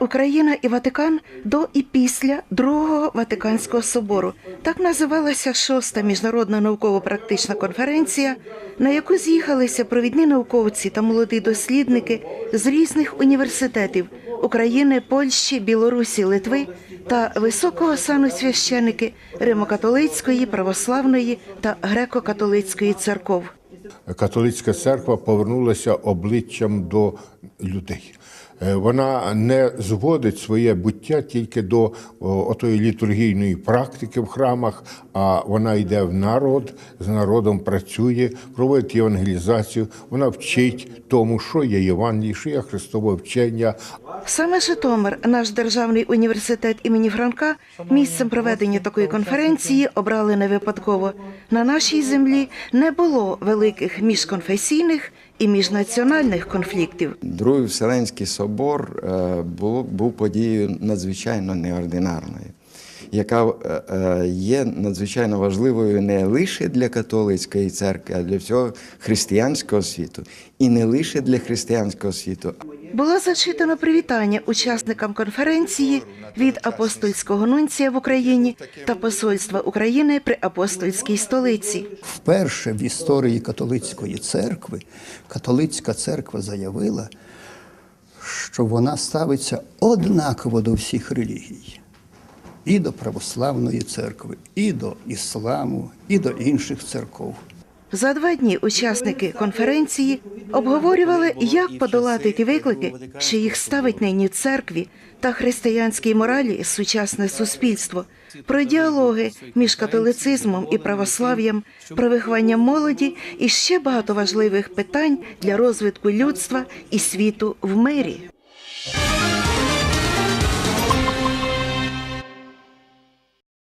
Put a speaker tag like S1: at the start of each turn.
S1: Україна і Ватикан до і після Другого Ватиканського собору. Так називалася шоста міжнародна науково-практична конференція, на яку з'їхалися провідні науковці та молоді дослідники з різних університетів України, Польщі, Білорусі, Литви та високого сану священики Римокатолицької, православної та греко-католицької церков.
S2: Католицька церква повернулася обличчям до людей. Е, Вона не зводить своє буття тільки до отої літургійної практики в храмах, а вона йде в народ, з народом працює, проводить євангелізацію, вона вчить тому, що є Євангеліє, що є Христове вчення,
S1: Саме Житомир, наш державний університет імені Франка, місцем проведення такої конференції обрали не випадково. На нашій землі не було великих міжконфесійних і міжнаціональних конфліктів.
S3: Другий Вселенський собор е, був, був подією надзвичайно неординарною, яка е, е, є надзвичайно важливою не лише для католицької церкви, а для всього християнського світу, і не лише для християнського світу.
S1: Було зачитано привітання учасникам конференції від апостольського нунція в Україні та посольства України при апостольській столиці.
S4: Вперше в історії католицької церкви католицька церква заявила, що вона ставиться однаково до всіх релігій. І до православної церкви, і до ісламу, і до інших церков.
S1: За два дні учасники конференції обговорювали, як подолати ті виклики, що їх ставить нині церкві та християнській моралі сучасне суспільство, про діалоги між католицизмом і православ'ям, про виховання молоді і ще багато важливих питань для розвитку людства і світу в мирі.